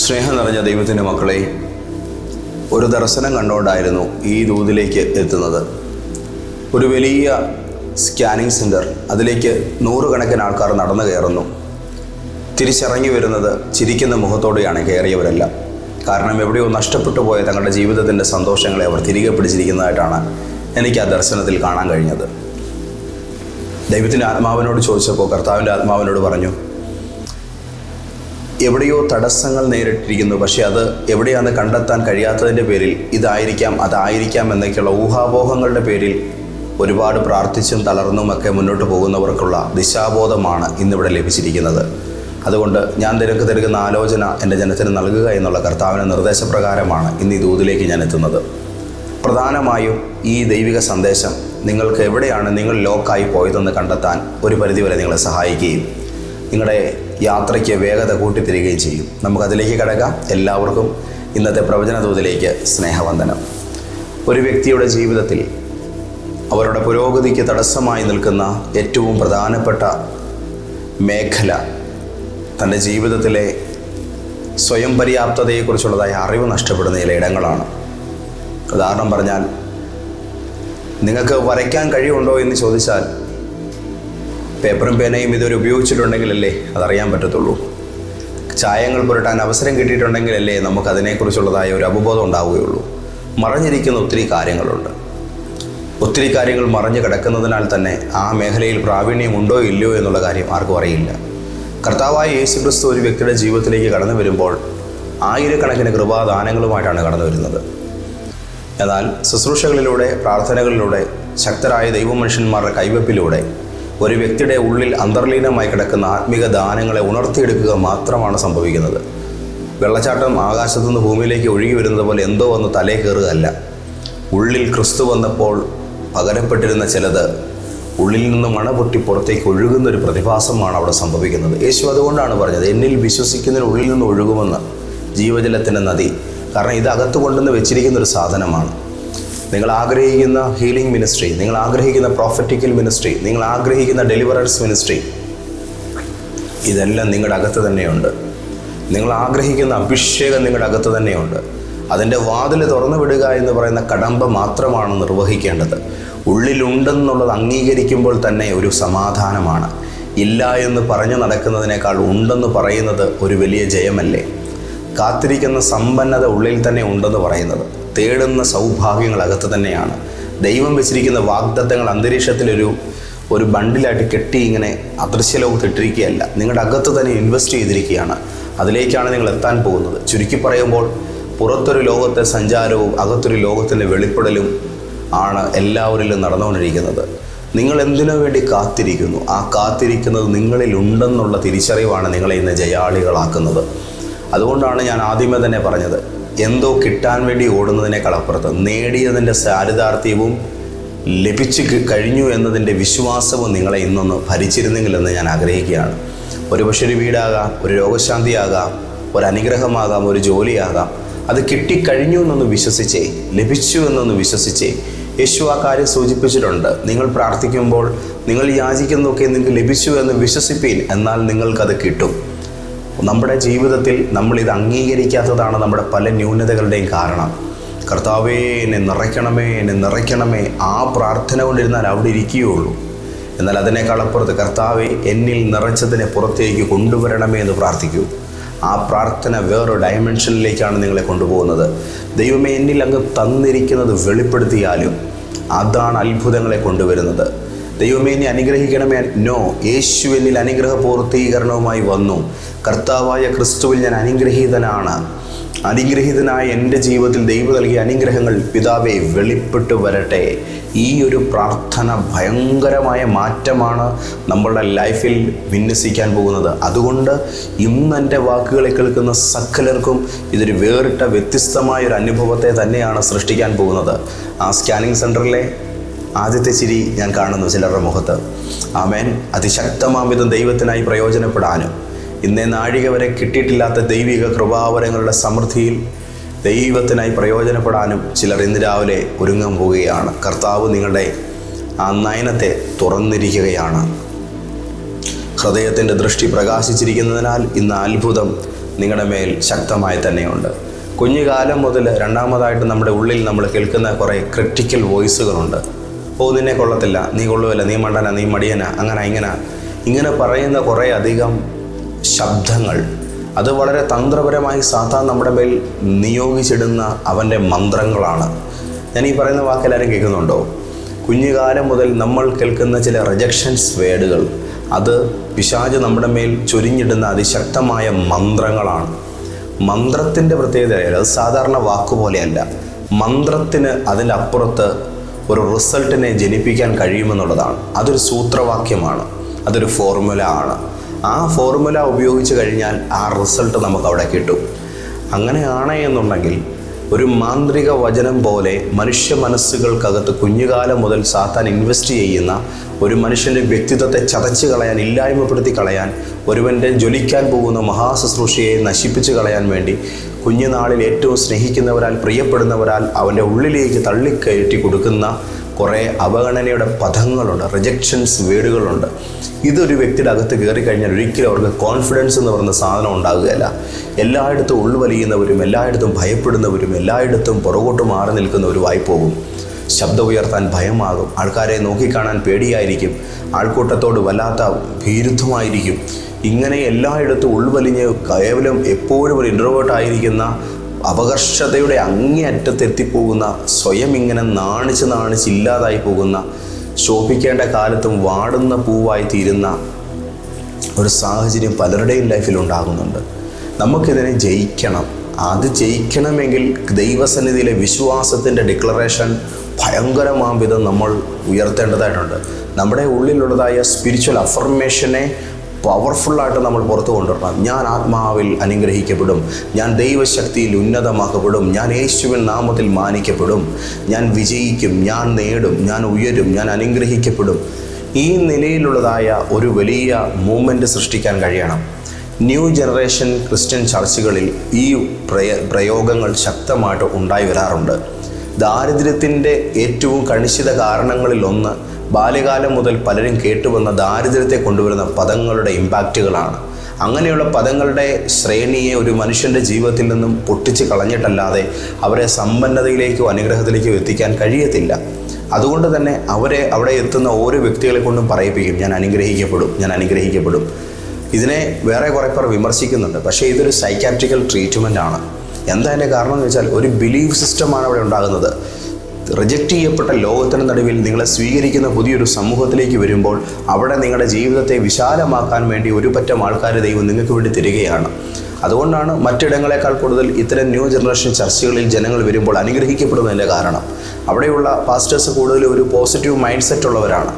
സ്നേഹം നിറഞ്ഞ ദൈവത്തിന്റെ മക്കളെ ഒരു ദർശനം കണ്ടുകൊണ്ടായിരുന്നു ഈ ദൂതിലേക്ക് എത്തുന്നത്. ഒരു വലിയ സ്കാനിങ് സെന്റർ അതിലേക്ക് നൂറുകണക്കിന് ആൾക്കാർ നടന്നു കയറുന്നു. തിരിച്ചിറങ്ങി വരുന്നത് ചിരിക്കുന്ന മുഖത്തോടെയാണ് കയറിയവരെല്ലാം. കാരണം എവിടെയോ നഷ്ടപ്പെട്ടു പോയ തങ്ങളുടെ ജീവിതത്തിന്റെ സന്തോഷങ്ങളെ അവർ തിരികെ പിടിച്ചിരിക്കുന്നതായിട്ടാണ് എനിക്ക് ആ ദർശനത്തിൽ കാണാൻ കഴിഞ്ഞത്. ദൈവത്തിന്റെ ആത്മാവിനോട് ചോദിച്ചപ്പോൾ കർത്താവിന്റെ ആത്മാവിനോട് പറഞ്ഞു എവിടെയോ തടസ്സങ്ങൾ നേരിട്ടിരിക്കുന്നു. പക്ഷേ അത് എവിടെയാണ് കണ്ടെത്താൻ കഴിയാത്തതിന്റെ പേരിൽ ഇതായിരിക്കാം അതായിരിക്കാം എന്നൊക്കെയുള്ള ഊഹാപോഹങ്ങളുടെ പേരിൽ ഒരുപാട് പ്രാർത്ഥിച്ചും തളർന്നുമൊക്കെ മുന്നോട്ട് പോകുന്നവർക്കുള്ള ദിശാബോധമാണ് ഇന്നിവിടെ ലഭിച്ചിരിക്കുന്നത്. അതുകൊണ്ട് ഞാൻ തിരക്ക് തിരക്കുന്ന ആലോചന എന്റെ ജനത്തിന് നൽകുക എന്നുള്ള കർത്താവിന്റെ നിർദ്ദേശപ്രകാരമാണ് ഇന്ന് ഈ ദൂതിലേക്ക് ഞാൻ എത്തുന്നത്. പ്രധാനമായും ഈ ദൈവിക സന്ദേശം നിങ്ങൾക്ക് എവിടെയാണ് നിങ്ങൾ ലോക്കായി പോയതെന്ന് കണ്ടെത്താൻ ഒരു പരിധിവരെ നിങ്ങളെ സഹായിക്കുകയും നിങ്ങളുടെ യാത്രയ്ക്ക് വേഗത കൂട്ടിത്തരികയും ചെയ്യും. നമുക്കതിലേക്ക് കിടക്കാം. എല്ലാവർക്കും ഇന്നത്തെ പ്രവചന ദൂതിലേക്ക് സ്നേഹവന്ദനം. ഒരു വ്യക്തിയുടെ ജീവിതത്തിൽ അവരുടെ പുരോഗതിക്ക് തടസ്സമായി നിൽക്കുന്ന ഏറ്റവും പ്രധാനപ്പെട്ട മേഖല തന്റെ ജീവിതത്തിലെ സ്വയം പര്യാപ്തതയെക്കുറിച്ചുള്ളതായ അറിവ് നഷ്ടപ്പെടുന്ന ചില ഇടങ്ങളാണ്. ഉദാഹരണം പറഞ്ഞാൽ നിങ്ങൾക്ക് വരയ്ക്കാൻ കഴിവുണ്ടോ എന്ന് ചോദിച്ചാൽ പേപ്പറും പേനയും ഇതുവരെ ഉപയോഗിച്ചിട്ടുണ്ടെങ്കിലല്ലേ അതറിയാൻ പറ്റത്തുള്ളൂ. ചായങ്ങൾ പുരട്ടാൻ അവസരം കിട്ടിയിട്ടുണ്ടെങ്കിലല്ലേ നമുക്ക് അതിനെക്കുറിച്ചുള്ളതായ ഒരു അവബോധം ഉണ്ടാവുകയുള്ളൂ. മറഞ്ഞിരിക്കുന്ന ഒത്തിരി കാര്യങ്ങളുണ്ട്. ഒത്തിരി കാര്യങ്ങൾ മറഞ്ഞു കിടക്കുന്നതിനാൽ തന്നെ ആ മേഖലയിൽ പ്രാവീണ്യം ഉണ്ടോ ഇല്ലയോ എന്നുള്ള കാര്യം ആർക്കും അറിയില്ല. കർത്താവായ യേശു ക്രിസ്തു ഒരു വ്യക്തിയുടെ ജീവിതത്തിലേക്ക് കടന്നു വരുമ്പോൾ ആയിരക്കണക്കിന് കൃപാദാനങ്ങളുമായിട്ടാണ് കടന്നു വരുന്നത്. എന്നാൽ ശുശ്രൂഷകളിലൂടെ പ്രാർത്ഥനകളിലൂടെ ശക്തരായ ദൈവമനുഷ്യന്മാരുടെ കൈവപ്പിലൂടെ ഒരു വ്യക്തിയുടെ ഉള്ളിൽ അന്തർലീനമായി കിടക്കുന്ന ആത്മീക ദാനങ്ങളെ ഉണർത്തിയെടുക്കുക മാത്രമാണ് സംഭവിക്കുന്നത്. വെള്ളച്ചാട്ടം ആകാശത്തുനിന്ന് ഭൂമിയിലേക്ക് ഒഴുകി വരുന്നത് പോലെ എന്തോ ഒന്ന് തലേ കയറുകയല്ല. ഉള്ളിൽ ക്രിസ്തു വന്നപ്പോൾ പകരപ്പെട്ടിരുന്ന ചിലത് ഉള്ളിൽ നിന്ന് മണ പൊട്ടി പുറത്തേക്ക് ഒഴുകുന്ന ഒരു പ്രതിഭാസമാണ് അവിടെ സംഭവിക്കുന്നത്. യേശു അതുകൊണ്ടാണ് പറഞ്ഞത് എന്നിൽ വിശ്വസിക്കുന്നതിന് ഉള്ളിൽ നിന്ന് ഒഴുകുമെന്ന് ജീവജലത്തിന്റെ നദി. കാരണം ഇത് അകത്ത് കൊണ്ടുവന്ന് വെച്ചിരിക്കുന്ന ഒരു സാധനമാണ്. നിങ്ങൾ ആഗ്രഹിക്കുന്ന ഹീലിംഗ് മിനിസ്ട്രി നിങ്ങൾ ആഗ്രഹിക്കുന്ന പ്രോഫറ്റിക്കൽ മിനിസ്ട്രി നിങ്ങൾ ആഗ്രഹിക്കുന്ന ഡെലിവറേഴ്സ് മിനിസ്ട്രി ഇതെല്ലാം നിങ്ങളുടെ അകത്ത് തന്നെയുണ്ട്. നിങ്ങൾ ആഗ്രഹിക്കുന്ന അഭിഷേകം നിങ്ങളുടെ അകത്ത് തന്നെയുണ്ട്. അതിന്റെ വാതിൽ തുറന്നു വിടുക എന്ന് പറയുന്ന കടമ്പ മാത്രമാണ് നിർവഹിക്കേണ്ടത്. ഉള്ളിലുണ്ടെന്നുള്ളത് അംഗീകരിക്കുമ്പോൾ തന്നെ ഒരു സമാധാനമാണ്. ഇല്ല എന്ന് പറഞ്ഞു നടക്കുന്നതിനേക്കാൾ ഉണ്ടെന്ന് പറയുന്നത് ഒരു വലിയ ജയമല്ലേ? കാത്തിരിക്കുന്ന സമ്പന്നത ഉള്ളിൽ തന്നെ ഉണ്ടെന്ന് പറയുന്നത്. തേടുന്ന സൗഭാഗ്യങ്ങൾ അകത്ത് തന്നെയാണ്. ദൈവം വെച്ചിരിക്കുന്ന വാഗ്ദത്തങ്ങൾ അന്തരീക്ഷത്തിലൊരു ഒരു ബണ്ടിലായിട്ട് കെട്ടി ഇങ്ങനെ അദൃശ്യലോകത്ത് ഇട്ടിരിക്കുകയല്ല. നിങ്ങളുടെ അകത്ത് തന്നെ ഇൻവെസ്റ്റ് ചെയ്തിരിക്കുകയാണ്. അതിലേക്കാണ് നിങ്ങൾ എത്താൻ പോകുന്നത്. ചുരുക്കി പറയുമ്പോൾ പുറത്തൊരു ലോകത്തെ സഞ്ചാരവും അകത്തൊരു ലോകത്തിന്റെ വെളിപ്പെടലും ആണ് എല്ലാവരിലും നടന്നുകൊണ്ടിരിക്കുന്നത്. നിങ്ങൾ എന്തിനു വേണ്ടി കാത്തിരിക്കുന്നു? ആ കാത്തിരിക്കുന്നത് നിങ്ങളിലുണ്ടെന്നുള്ള തിരിച്ചറിവാണ് നിങ്ങളെ ഇന്ന് ജയാളികളാക്കുന്നത്. അതുകൊണ്ടാണ് ഞാൻ ആദ്യമേ തന്നെ പറഞ്ഞത്. എന്തോ കിട്ടാൻ വേണ്ടി ഓടുന്നതിനേക്കാൾ അപ്പുറത്ത്. നേടിയതിന്റെ സാരിതാർത്ഥ്യവും ലഭിച്ചു കഴിഞ്ഞു എന്നതിന്റെ വിശ്വാസവും നിങ്ങളെ ഇന്നൊന്ന് ഭരിച്ചിരുന്നെങ്കിലെന്ന് ഞാൻ ആഗ്രഹിക്കുകയാണ്. ഒരു പക്ഷേ ഒരു വീടാകാം ഒരു രോഗശാന്തിയാകാം ഒരു അനുഗ്രഹമാകാം ഒരു ജോലിയാകാം. അത് കിട്ടിക്കഴിഞ്ഞു എന്നൊന്ന് വിശ്വസിച്ചേ ലഭിച്ചു എന്നൊന്ന് വിശ്വസിച്ചേ. യേശു ആ കാര്യം സൂചിപ്പിച്ചിട്ടുണ്ട്. നിങ്ങൾ പ്രാർത്ഥിക്കുമ്പോൾ നിങ്ങൾ യാചിക്കുന്നതൊക്കെ നിങ്ങൾക്ക് ലഭിച്ചു എന്ന് വിശ്വസിപ്പീൻ എന്നാൽ നിങ്ങൾക്കത് കിട്ടും. നമ്മുടെ ജീവിതത്തിൽ നമ്മൾ ഇത് അംഗീകരിക്കാത്തതാണ് നമ്മുടെ പല ന്യൂനതകളുടെയും കാരണം. കർത്താവേ എന്നെ നിറയ്ക്കണമേ എന്നെ നിറയ്ക്കണമേ. ആ പ്രാർത്ഥന കൊണ്ടിരുന്നാൽ അവിടെ ഇരിക്കുകയുള്ളൂ. എന്നാൽ അതിനേക്കാൾ അപ്പുറത്ത് കർത്താവെ എന്നിൽ നിറച്ചതിനെ പുറത്തേക്ക് കൊണ്ടുവരണമേ എന്ന് പ്രാർത്ഥിക്കൂ. ആ പ്രാർത്ഥന വേറൊരു ഡയമെൻഷനിലേക്കാണ് നിങ്ങളെ കൊണ്ടുപോകുന്നത്. ദൈവമേ എന്നിൽ അങ്ങ് തന്നിരിക്കുന്നത് വെളിപ്പെടുത്തിയാലും അതാണ് അത്ഭുതങ്ങളെ കൊണ്ടുവരുന്നത്. ദൈവമേ എന്നെ അനുഗ്രഹിക്കണമേ. നോ യേശു എന്നിൽ അനുഗ്രഹ പൂർത്തീകരണവുമായി വന്നു. കർത്താവായ ക്രിസ്തുവിൽ ഞാൻ അനുഗ്രഹീതനാണ്. അനുഗ്രഹീതനായ എന്റെ ജീവിതത്തിൽ ദൈവം നൽകിയ അനുഗ്രഹങ്ങൾ പിതാവെ വെളിപ്പെട്ട് വരട്ടെ. ഈ ഒരു പ്രാർത്ഥന ഭയങ്കരമായ മാറ്റമാണ് നമ്മളുടെ ലൈഫിൽ വിന്യസിക്കാൻ പോകുന്നത്. അതുകൊണ്ട് ഇന്ന് എന്റെ വാക്കുകളെ കേൾക്കുന്ന സകലർക്കും ഇതൊരു വേറിട്ട വ്യത്യസ്തമായ ഒരു അനുഭവത്തെ തന്നെയാണ് സൃഷ്ടിക്കാൻ പോകുന്നത്. ആ സ്കാനിങ് സെന്ററിലെ ആദ്യത്തെ ചിരി ഞാൻ കാണുന്നു ചിലരുടെ മുഖത്ത്. ആമേൻ. അതിശക്തമാംവിധം ദൈവത്തിനായി പ്രയോജനപ്പെടാനും. ഇന്നേ നാഴിക വരെ കിട്ടിയിട്ടില്ലാത്ത ദൈവിക കൃപാവരങ്ങളുടെ സമൃദ്ധിയിൽ ദൈവത്തിനായി പ്രയോജനപ്പെടാനും ചിലർ ഇന്ന് രാവിലെ ഒരുങ്ങാൻ പോവുകയാണ്. കർത്താവ് നിങ്ങളുടെ ആ നയനത്തെ തുറന്നിരിക്കുകയാണ്. ഹൃദയത്തിന്റെ ദൃഷ്ടി പ്രകാശിച്ചിരിക്കുന്നതിനാൽ ഇന്ന് അത്ഭുതം നിങ്ങളുടെ മേൽ ശക്തമായി തന്നെയുണ്ട്. കുഞ്ഞുകാലം മുതൽ രണ്ടാമതായിട്ട് നമ്മുടെ ഉള്ളിൽ നമ്മൾ കേൾക്കുന്ന കുറേ ക്രിട്ടിക്കൽ വോയിസുകളുണ്ട് ഓ നിന്നെ കൊള്ളത്തില്ല. നീ കൊള്ളുമല്ല നീ മണ്ടന. നീ മടിയന. അങ്ങനെ ഇങ്ങനെ. ഇങ്ങനെ പറയുന്ന കുറേ അധികം ശബ്ദങ്ങൾ. അത് വളരെ തന്ത്രപരമായി സാത്താൻ നമ്മുടെ മേൽ നിയോഗിച്ചിടുന്ന അവന്റെ മന്ത്രങ്ങളാണ്. ഞാൻ ഈ പറയുന്ന വാക്കെല്ലാവരും കേൾക്കുന്നുണ്ടോ? കുഞ്ഞുകാലം മുതൽ നമ്മൾ കേൾക്കുന്ന ചില റിജക്ഷൻസ് വേഡുകൾ അത് പിശാജ് നമ്മുടെ മേൽ ചൊരിഞ്ഞിടുന്ന അതിശക്തമായ മന്ത്രങ്ങളാണ്. മന്ത്രത്തിന്റെ പ്രത്യേകത അത് സാധാരണ വാക്കുപോലെയല്ല. മന്ത്രത്തിന് അതിന്റെ അപ്പുറത്ത് ഒരു റിസൾട്ടിനെ ജനിപ്പിക്കാൻ കഴിയുമെന്നുള്ളതാണ്. അതൊരു സൂത്രവാക്യമാണ്. അതൊരു ഫോർമുല ആണ്. ആ ഫോർമുല ഉപയോഗിച്ച് കഴിഞ്ഞാൽ ആ റിസൾട്ട് നമുക്ക് അവിടെ കിട്ടും. അങ്ങനെയാണ് എന്നുണ്ടെങ്കിൽ ഒരു മാന്ത്രിക വചനം പോലെ മനുഷ്യ മനസ്സുകൾക്കകത്ത് കുഞ്ഞുകാലം മുതൽ സാത്താൻ ഇൻവെസ്റ്റ് ചെയ്യുന്ന ഒരു മനുഷ്യന്റെ വ്യക്തിത്വത്തെ ചതച്ച് കളയാൻ ഇല്ലായ്മപ്പെടുത്തി കളയാൻ ഒരുവന്റെ ജ്വലിക്കാൻ പോകുന്ന മഹാശുശ്രൂഷയെ നശിപ്പിച്ച് കളയാൻ വേണ്ടി കുഞ്ഞുനാളിൽ ഏറ്റവും സ്നേഹിക്കുന്നവരാൽ പ്രിയപ്പെടുന്നവരാൽ അവന്റെ ഉള്ളിലേക്ക് തള്ളിക്കയറ്റി കൊടുക്കുന്ന കുറേ അവഗണനയുടെ പദങ്ങളുണ്ട് റിജക്ഷൻസ് വേർഡുകളുണ്ട് ഇതൊരു വ്യക്തിയുടെ അകത്ത് കയറി കഴിഞ്ഞാൽ ഒരിക്കലും അവർക്ക് കോൺഫിഡൻസ് എന്ന് പറയുന്ന സാധനം ഉണ്ടാകുകയല്ല. എല്ലായിടത്തും ഉൾവലിയുന്നവരും എല്ലായിടത്തും ഭയപ്പെടുന്നവരും എല്ലായിടത്തും പുറകോട്ട് മാറി നിൽക്കുന്നവരുമായി പോകും. ശബ്ദം ഉയർത്താൻ ഭയമാകും. ആൾക്കാരെ നോക്കിക്കാണാൻ പേടിയായിരിക്കും. ആൾക്കൂട്ടത്തോട് വല്ലാത്ത ഭീരുത്വമായിരിക്കും. ഇങ്ങനെ എല്ലായിടത്തും ഉൾവലിഞ്ഞ് കേവലം എപ്പോഴും ഒരു ഇൻട്രോവേർട്ട് ആയിരിക്കുന്ന അപകർഷതയുടെ അങ്ങേയറ്റത്തെത്തിപ്പോകുന്ന സ്വയം ഇങ്ങനെ നാണിച്ച് നാണിച്ച് ഇല്ലാതായി പോകുന്ന ശോഭിക്കേണ്ട കാലത്തും വാടുന്ന പൂവായി തീരുന്ന ഒരു സാഹചര്യം പലരുടെയും ലൈഫിൽ ഉണ്ടാകുന്നുണ്ട്. നമുക്കിതിനെ ജയിക്കണം. അത് ജയിക്കണമെങ്കിൽ ദൈവസന്നിധിയിലെ വിശ്വാസത്തിന്റെ ഡിക്ലറേഷൻ ഭയങ്കരമാം വിധം നമ്മൾ ഉയർത്തേണ്ടതായിട്ടുണ്ട്. നമ്മുടെ ഉള്ളിലുള്ളതായ സ്പിരിച്വൽ അഫർമേഷനെ പവർഫുള്ളായിട്ട് നമ്മൾ പുറത്തു കൊണ്ടുവരണം. ഞാൻ ആത്മാവിൽ അനുഗ്രഹിക്കപ്പെടും. ഞാൻ ദൈവശക്തിയിൽ ഉന്നതമാക്കപ്പെടും. ഞാൻ യേശുവിൻ നാമത്തിൽ മാനിക്കപ്പെടും. ഞാൻ വിജയിക്കും. ഞാൻ നേടും. ഞാൻ ഉയരും. ഞാൻ അനുഗ്രഹിക്കപ്പെടും. ഈ നിലയിലുള്ളതായ ഒരു വലിയ മൂവ്മെന്റ് സൃഷ്ടിക്കാൻ കഴിയണം. ന്യൂ ജനറേഷൻ ക്രിസ്ത്യൻ ചർച്ചുകളിൽ ഈ പ്രയ പ്രയോഗങ്ങൾ ശക്തമായിട്ട് ഉണ്ടായി വരാറുണ്ട്. ദാരിദ്ര്യത്തിന്റെ ഏറ്റവും കണിശിത കാരണങ്ങളിലൊന്ന് ബാല്യകാലം മുതൽ പലരും കേട്ടുവന്ന ദാരിദ്ര്യത്തെ കൊണ്ടുവരുന്ന പദങ്ങളുടെ ഇമ്പാക്റ്റുകളാണ് അങ്ങനെയുള്ള പദങ്ങളുടെ ശ്രേണിയെ ഒരു മനുഷ്യന്റെ ജീവിതത്തിൽ നിന്നും പൊട്ടിച്ച് കളഞ്ഞിട്ടല്ലാതെ അവരെ സമ്പന്നതയിലേക്കോ അനുഗ്രഹത്തിലേക്കോ എത്തിക്കാൻ കഴിയത്തില്ല. അതുകൊണ്ട് തന്നെ അവരെ അവിടെ എത്തുന്ന ഓരോ വ്യക്തികളെ കൊണ്ടും പറയിപ്പിക്കും ഞാൻ അനുഗ്രഹിക്കപ്പെടും ഞാൻ അനുഗ്രഹിക്കപ്പെടും. ഇതിനെ വേറെ കുറേ പേർ വിമർശിക്കുന്നുണ്ട്. പക്ഷേ ഇതൊരു സൈക്കാട്രിക്കൽ ട്രീറ്റ്മെന്റ് ആണ്. എന്താ അതിന്റെ കാരണം എന്ന് വെച്ചാൽ ഒരു ബിലീഫ് സിസ്റ്റമാണ് അവിടെ ഉണ്ടാകുന്നത്. റിജക്റ്റ് ചെയ്യപ്പെട്ട ലോകത്തിന് നടുവിൽ നിങ്ങളെ സ്വീകരിക്കുന്ന പുതിയൊരു സമൂഹത്തിലേക്ക് വരുമ്പോൾ അവിടെ നിങ്ങളുടെ ജീവിതത്തെ വിശാലമാക്കാൻ വേണ്ടി ഒരു പറ്റം ആൾക്കാർ ദൈവം നിങ്ങൾക്ക് വേണ്ടി തരികയാണ്. അതുകൊണ്ടാണ് മറ്റിടങ്ങളെക്കാൾ കൂടുതൽ ഇത്തരം ന്യൂ ജനറേഷൻ ചർച്ചകളിൽ ജനങ്ങൾ വരുമ്പോൾ അനുഗ്രഹിക്കപ്പെടുന്നതിന്റെ കാരണം. അവിടെയുള്ള പാസ്റ്റേഴ്സ് കൂടുതൽ ഒരു പോസിറ്റീവ് മൈൻഡ് സെറ്റ് ഉള്ളവരാണ്.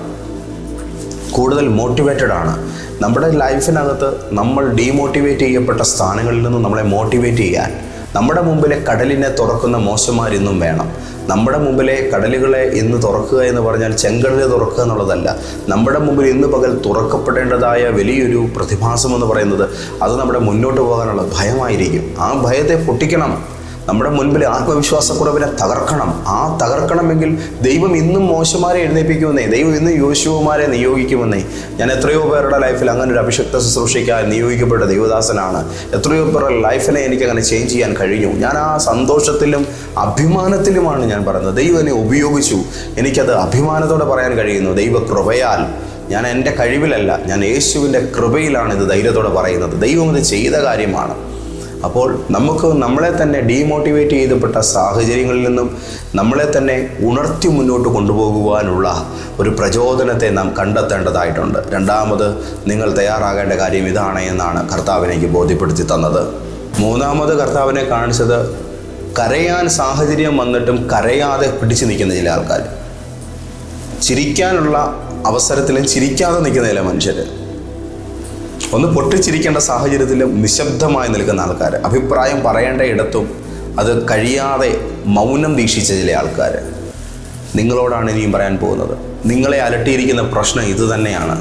കൂടുതൽ മോട്ടിവേറ്റഡ് ആണ്. നമ്മുടെ ലൈഫിനകത്ത് നമ്മൾ ഡീമോട്ടിവേറ്റ് ചെയ്യപ്പെട്ട സ്ഥാനങ്ങളിൽ നിന്ന് നമ്മളെ മോട്ടിവേറ്റ് ചെയ്യാൻ നമ്മുടെ മുമ്പിലെ കടലിനെ തുറക്കുന്ന മോശമാരിന്നും വേണം. നമ്മുടെ മുമ്പിലെ കടലുകളെ ഇന്ന് തുറക്കുക എന്ന് പറഞ്ഞാൽ ചെങ്കടൽ തുറക്കുക എന്നുള്ളതല്ല. നമ്മുടെ മുമ്പിൽ ഇന്ന് പകൽ തുറക്കപ്പെടേണ്ടതായ വലിയൊരു പ്രതിഭാസം എന്ന് പറയുന്നത് അത് നമ്മുടെ മുന്നോട്ട് പോകാനുള്ള ഭയമായിരിക്കും. ആ ഭയത്തെ പൊട്ടിക്കണം. നമ്മുടെ മുൻപിൽ ആത്മവിശ്വാസക്കുറവിനെ തകർക്കണം. ആ തകർക്കണമെങ്കിൽ ദൈവം ഇന്നും മോശമാരെ എഴുന്നേൽപ്പിക്കുമെന്നേ ദൈവം ഇന്നും യോശുവമാരെ നിയോഗിക്കുമെന്നേ. ഞാൻ എത്രയോ പേരുടെ ലൈഫിൽ അങ്ങനെ ഒരു അഭിഷക്ത ശുശ്രൂഷിക്കാൻ നിയോഗിക്കപ്പെട്ട ദൈവദാസനാണ്. എത്രയോ പേരുടെ ലൈഫിനെ എനിക്ക് അങ്ങനെ ചേഞ്ച് ചെയ്യാൻ കഴിഞ്ഞു. ഞാൻ ആ സന്തോഷത്തിലും അഭിമാനത്തിലുമാണ് ഞാൻ പറയുന്നത്. ദൈവം എന്നെ ഉപയോഗിച്ചു. എനിക്കത് അഭിമാനത്തോടെ പറയാൻ കഴിയുന്നു. ദൈവ കൃപയാൽ ഞാൻ എന്റെ കഴിവിലല്ല ഞാൻ യേശുവിന്റെ കൃപയിലാണ് ഇത് ധൈര്യത്തോടെ പറയുന്നത്. ദൈവം ഇത് ചെയ്ത കാര്യമാണ്. അപ്പോൾ നമുക്ക് നമ്മളെ തന്നെ ഡീമോട്ടിവേറ്റ് ചെയ്തപ്പെട്ട സാഹചര്യങ്ങളിൽ നിന്നും നമ്മളെ തന്നെ ഉണർത്തി മുന്നോട്ട് കൊണ്ടുപോകുവാനുള്ള ഒരു പ്രചോദനത്തെ നാം കണ്ടെത്തേണ്ടതായിട്ടുണ്ട്. രണ്ടാമത് നിങ്ങൾ തയ്യാറാകേണ്ട കാര്യം ഇതാണ് എന്നാണ് കർത്താവിനേക്ക് ബോധ്യപ്പെടുത്തി തന്നത്. മൂന്നാമത് കർത്താവിനെ കാണിച്ചത് കരയാൻ സാഹചര്യം വന്നിട്ടും കരയാതെ പിടിച്ചു നിൽക്കുന്ന ചില ആൾക്കാർ ചിരിക്കാനുള്ള അവസരത്തിലും ചിരിക്കാതെ നിൽക്കുന്ന ചില മനുഷ്യർ ഒന്ന് പൊട്ടിച്ചിരിക്കേണ്ട സാഹചര്യത്തിൽ നിശബ്ദമായി നിൽക്കുന്ന ആൾക്കാർ അഭിപ്രായം പറയേണ്ട ഇടത്തും അത് കഴിയാതെ മൗനം വീക്ഷിച്ച ചില ആൾക്കാർ നിങ്ങളോടാണ് ഇനിയും പറയാൻ പോകുന്നത്. നിങ്ങളെ അലട്ടിയിരിക്കുന്ന പ്രശ്നം ഇതുതന്നെയാണ്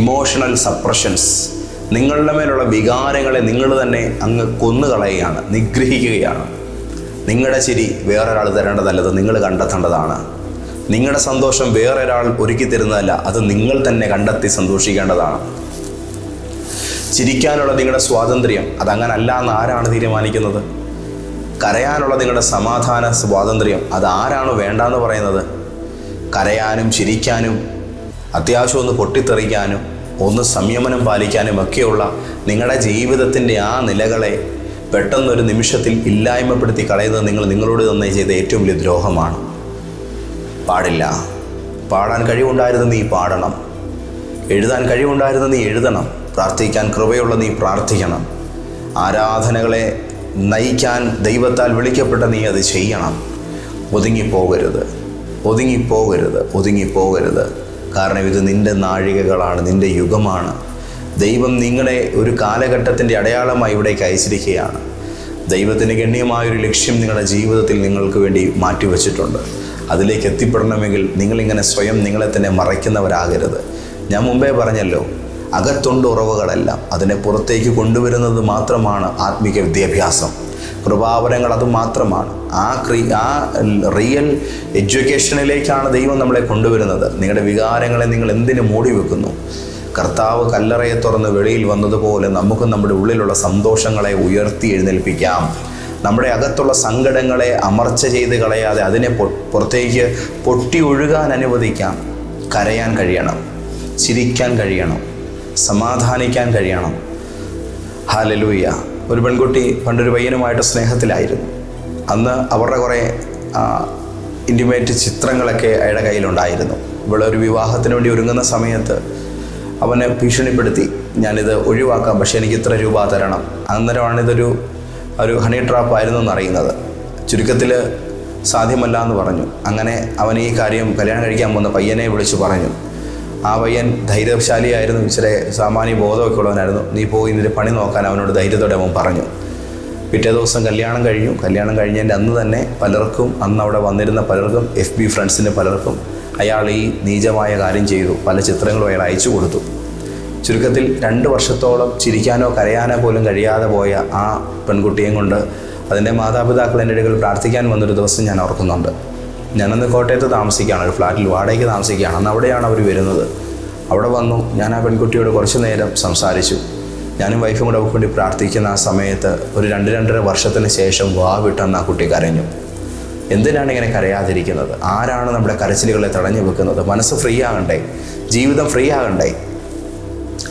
ഇമോഷണൽ സപ്രഷൻസ് നിങ്ങളുടെ മേലുള്ള വികാരങ്ങളെ നിങ്ങൾ തന്നെ അങ്ങ് കൊന്നുകളയുകയാണ് നിഗ്രഹിക്കുകയാണ്. നിങ്ങളുടെ ചിരി വേറൊരാൾ തരേണ്ടതല്ലത് നിങ്ങൾ കണ്ടെത്തേണ്ടതാണ്. നിങ്ങളുടെ സന്തോഷം വേറൊരാൾ ഒരുക്കി തരുന്നതല്ല അത് നിങ്ങൾ തന്നെ കണ്ടെത്തി സന്തോഷിക്കേണ്ടതാണ്. ചിരിക്കാനുള്ള നിങ്ങളുടെ സ്വാതന്ത്ര്യം അതങ്ങനല്ല എന്ന് ആരാണ് തീരുമാനിക്കുന്നത്? കരയാനുള്ള നിങ്ങളുടെ സമാധാന സ്വാതന്ത്ര്യം അതാരാണ് വേണ്ടാന്ന് പറയുന്നത്? കരയാനും ചിരിക്കാനും അത്യാവശ്യം ഒന്ന് പൊട്ടിത്തെറിക്കാനും ഒന്ന് സംയമനം പാലിക്കാനും ഒക്കെയുള്ള നിങ്ങളുടെ ജീവിതത്തിന്റെ ആ നിലകളെ പെട്ടെന്നൊരു നിമിഷത്തിൽ ഇല്ലായ്മപ്പെടുത്തി കളയുന്നത് നിങ്ങൾ നിങ്ങളോട് തന്നെ ചെയ്ത ഏറ്റവും വലിയ ദ്രോഹമാണ്. പാടില്ല. പാടാൻ കഴിവുണ്ടായിരുന്നു നീ പാടണം. എഴുതാൻ കഴിവുണ്ടായിരുന്നു നീ എഴുതണം. പ്രാർത്ഥിക്കാൻ കൃപയുള്ള നീ പ്രാർത്ഥിക്കണം. ആരാധനകളെ നയിക്കാൻ ദൈവത്താൽ വിളിക്കപ്പെട്ട നീ അത് ചെയ്യണം. ഒതുങ്ങിപ്പോകരുത്. ഒതുങ്ങിപ്പോകരുത്. ഒതുങ്ങിപ്പോകരുത്. കാരണം ഇത് നിന്റെ നാഴികകളാണ് നിന്റെ യുഗമാണ്. ദൈവം നിങ്ങളെ ഒരു കാലഘട്ടത്തിന്റെ അടയാളമായി ഇവിടേക്ക് അയച്ചിരിക്കുകയാണ്. ദൈവത്തിന് ഗണ്യമായൊരു ലക്ഷ്യം നിങ്ങളുടെ ജീവിതത്തിൽ നിങ്ങൾക്ക് വേണ്ടി മാറ്റിവെച്ചിട്ടുണ്ട്. അതിലേക്ക് എത്തിപ്പെടണമെങ്കിൽ നിങ്ങളിങ്ങനെ സ്വയം നിങ്ങളെ തന്നെ മറയ്ക്കുന്നവരാകരുത്. ഞാൻ മുമ്പേ പറഞ്ഞല്ലോ അകത്തുണ്ട് ഉറവുകളെല്ലാം. അതിനെ പുറത്തേക്ക് കൊണ്ടുവരുന്നത് മാത്രമാണ് ആത്മീക വിദ്യാഭ്യാസം. കൃപാവരങ്ങൾ അത് മാത്രമാണ്. ആ ക്രീ ആ റിയൽ എഡ്യൂക്കേഷനിലേക്കാണ് ദൈവം നമ്മളെ കൊണ്ടുവരുന്നത്. നിങ്ങളുടെ വികാരങ്ങളെ നിങ്ങൾ എന്തിനു മൂടി വെക്കുന്നു? കർത്താവ് കല്ലറയെ തുറന്ന് വെളിയിൽ വന്നതുപോലെ നമുക്ക് നമ്മുടെ ഉള്ളിലുള്ള സന്തോഷങ്ങളെ ഉയർത്തി എഴുന്നേൽപ്പിക്കാം. നമ്മുടെ അകത്തുള്ള സങ്കടങ്ങളെ അമർച്ച ചെയ്ത് കളയാതെ അതിനെ പുറത്തേക്ക് പൊട്ടി ഒഴുകാൻ അനുവദിക്കാം. കരയാൻ കഴിയണം. ചിരിക്കാൻ കഴിയണം. സമാധാനിക്കാൻ കഴിയണം. ഹാലലൂയ ഒരു പെൺകുട്ടി പണ്ടൊരു പയ്യനുമായിട്ട് സ്നേഹത്തിലായിരുന്നു. അന്ന് അവരുടെ കുറേ ഇന്റിമേറ്റ് ചിത്രങ്ങളൊക്കെ അയാളുടെ കയ്യിലുണ്ടായിരുന്നു. ഇവിടെ ഒരു വിവാഹത്തിന് വേണ്ടി ഒരുങ്ങുന്ന സമയത്ത് അവനെ ഭീഷണിപ്പെടുത്തി ഞാനിത് ഒഴിവാക്കാം പക്ഷേ എനിക്ക് ഇത്ര രൂപ തരണം. അന്നേരമാണ് ഇതൊരു ഒരു ഹണി ട്രാപ്പ് ആയിരുന്നു എന്നറിയുന്നത് ചുരുക്കത്തിൽ സാധ്യമല്ല എന്ന് പറഞ്ഞു. അങ്ങനെ അവൻ ഈ കാര്യം കല്യാണം കഴിക്കാൻ പോകുന്ന പയ്യനെ വിളിച്ചു പറഞ്ഞു. ആ പയ്യൻ ധൈര്യശാലിയായിരുന്നു. ഇച്ചിരി സാമാന്യ ബോധമൊക്കെ ഉള്ളവനായിരുന്നു. നീ പോയി ഇതിന്റെ പണി നോക്കാൻ അവനോട് ധൈര്യത്തോടെ അവൻ പറഞ്ഞു. പിറ്റേ ദിവസം കല്യാണം കഴിഞ്ഞു. കല്യാണം കഴിഞ്ഞതിന്റെ അന്ന് തന്നെ പലർക്കും അന്ന് അവിടെ വന്നിരുന്ന പലർക്കും എഫ് ബി ഫ്രണ്ട്സിന്റെ പലർക്കും അയാൾ ഈ നീചമായ കാര്യം ചെയ്തു. പല ചിത്രങ്ങളും അയാൾ അയച്ചു കൊടുത്തു. ചുരുക്കത്തിൽ രണ്ട് വർഷത്തോളം ചിരിക്കാനോ കരയാനോ പോലും കഴിയാതെ പോയ ആ പെൺകുട്ടിയെയും കൊണ്ട് അതിന്റെ മാതാപിതാക്കൾ എന്റെ ഇടയിൽ പ്രാർത്ഥിക്കാൻ വന്നൊരു ദിവസം ഞാൻ ഓർക്കുന്നുണ്ട്. ഞാനന്ന് കോട്ടയത്ത് താമസിക്കുകയാണ് ഒരു ഫ്ലാറ്റിൽ വാടകയ്ക്ക് താമസിക്കുകയാണ്. അന്ന് അവിടെയാണ് അവർ വരുന്നത്. അവിടെ വന്നു. ഞാൻ ആ പെൺകുട്ടിയോട് കുറച്ച് നേരം സംസാരിച്ചു. ഞാനും വൈഫും കൂടെ വേണ്ടി പ്രാർത്ഥിക്കുന്ന ആ സമയത്ത് ഒരു രണ്ട് രണ്ടര വർഷത്തിന് ശേഷം വാ വിട്ടെന്ന് ആ കുട്ടി കരഞ്ഞു. എന്തിനാണ് ഇങ്ങനെ കരയാതിരിക്കുന്നത്? ആരാണ് നമ്മുടെ കരച്ചിലുകളെ തടഞ്ഞു വെക്കുന്നത്? മനസ്സ് ഫ്രീ ആകണ്ടേ? ജീവിതം ഫ്രീ ആകണ്ടേ?